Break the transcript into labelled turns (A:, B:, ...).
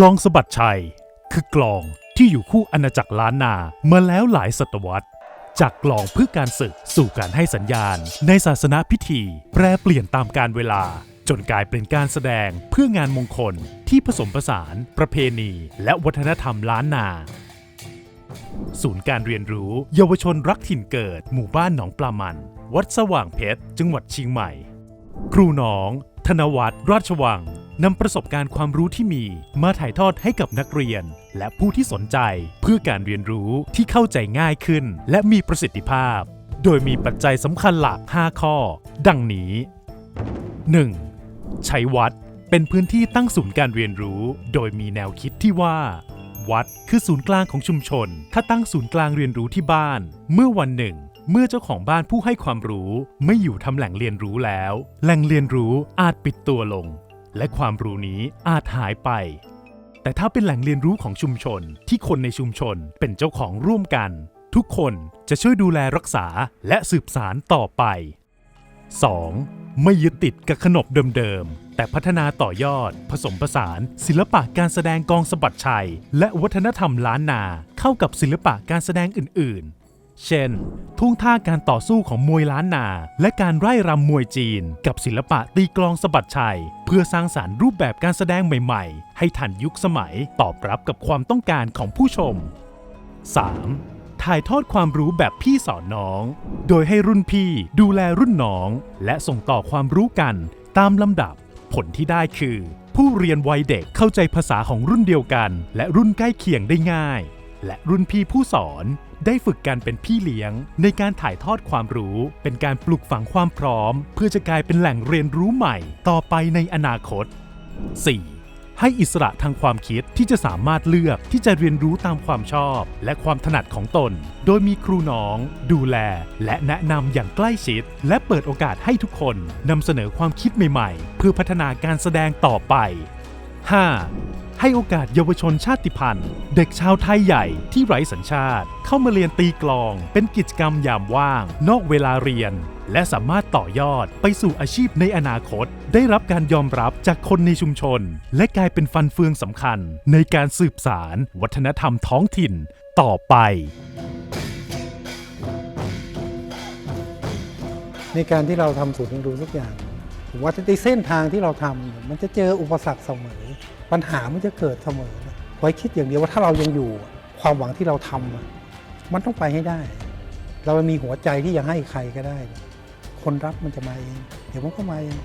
A: กลองสะบัดชัย คือกลองที่อยู่คู่อาณาจักรล้านนามาแล้วหลายศตวรรษ จากกลองเพื่อการศึกสู่การให้สัญญาณ ในศาสนาพิธี แปรเปลี่ยนตามการเวลา จนกลายเป็นการแสดงเพื่องานมงคลที่ผสมผสาน ประเพณี และวัฒนธรรมล้านนาศูนย์การเรียนรู้ เยาวชนรักถิ่นเกิด หมู่บ้านหนองปลามัน วัดสว่างเพชร จังหวัดเชียงใหม่ ครูน้อง ธนวัฒน์ราชวัง นำประสบการณ์ความรู้ที่มีมาถ่ายทอดให้กับนักเรียน และผู้ที่สนใจเพื่อการเรียนรู้ที่เข้าใจง่ายขึ้น และมีประสิทธิภาพ โดยมีปัจจัยสำคัญหลัก 5 ข้อ ดังนี้ 1. ใช้วัดเป็นพื้นที่ตั้งศูนย์การเรียนรู้ โดยมีแนวคิดที่ว่า วัดคือศูนย์กลางของชุมชน ถ้าตั้งศูนย์กลางเรียนรู้ที่บ้าน เมื่อวันหนึ่ง เมื่อเจ้าของบ้านผู้ให้ความรู้ ไม่อยู่ทำแหล่งเรียนรู้แล้ว แหล่งเรียนรู้อาจปิดตัวลง และความรู้นี้อาจหายไป แต่ถ้าเป็นแหล่งเรียนรู้ของชุมชนที่คนในชุมชนเป็นเจ้าของร่วมกัน ทุกคนจะช่วยดูแลรักษาและสืบสารต่อไป 2. ไม่ยึดติดกับขนบเดิมๆ แต่พัฒนาต่อยอด ผสมผสาน ศิลปะการแสดงกองสะบัดชัย และวัฒนธรรมล้านนาเข้ากับศิลปะการแสดงอื่นๆ เช่น ท่วงท่าการต่อสู้ของมวยล้านนา และการไร่รำมวยจีน กับศิลปะตีกลองสะบัดชัย เพื่อสร้างสารรค์รูปแบบการแสดงใหม่ๆ ให้ทันยุคสมัยตอบรับกับความต้องการของผู้ชม 3. ถ่ายทอดความรู้แบบพี่สอนน้อง โดยให้รุ่นพี่ดูแลรุ่นน้อง และส่งต่อความรู้กันตามลำดับ ผลที่ได้คือ ผู้เรียนวัยเด็กเข้าใจภาษาของรุ่นเดียวกัน และรุ่นใกล้เคียงได้ง่าย และรุ่นพี่ผู้สอนได้ฝึกการเป็นพี่เลี้ยง ในการถ่ายทอดความรู้ เป็นการปลูกฝังความพร้อม เพื่อจะกลายเป็นแหล่งเรียนรู้ใหม่ ต่อไปในอนาคต 4. ให้อิสระทางความคิดที่จะสามารถเลือกที่จะเรียนรู้ตามความชอบ และความถนัดของตน โดยมีครูน้อง ดูแล และแนะนำอย่างใกล้ชิด และเปิดโอกาสให้ทุกคนนำเสนอความคิดใหม่ ๆ เพื่อพัฒนาการแสดงต่อไป 5. ให้โอกาสเยาวชนชาติพันธุ์ เด็กชาวไทยใหญ่ที่ไร้สัญชาติ เข้ามาเรียนตีกลอง เป็นกิจกรรมยามว่าง นอกเวลาเรียน และสามารถต่อยอดไปสู่อาชีพในอนาคต ได้รับการยอมรับจากคนในชุมชน และกลายเป็นฟันเฟืองสำคัญ ในการสืบสาร วัฒนธรรมท้องถิ่น ต่อไป
B: ในการที่เราทำศูนย์เรียนรู้ทุกอย่าง ผมว่าในเส้นทางที่เราทำมันจะเจออุปสรรคเสมอ ปัญหามันจะเกิดเสมอไว้คิดอย่างเดียวว่าถ้าเรายังอยู่ความหวังที่เราทำมันต้องไปให้ได้ เรามีหัวใจที่จะให้ใครก็ได้ คนรับมันจะมาเอง เดี๋ยวมันก็มาเอง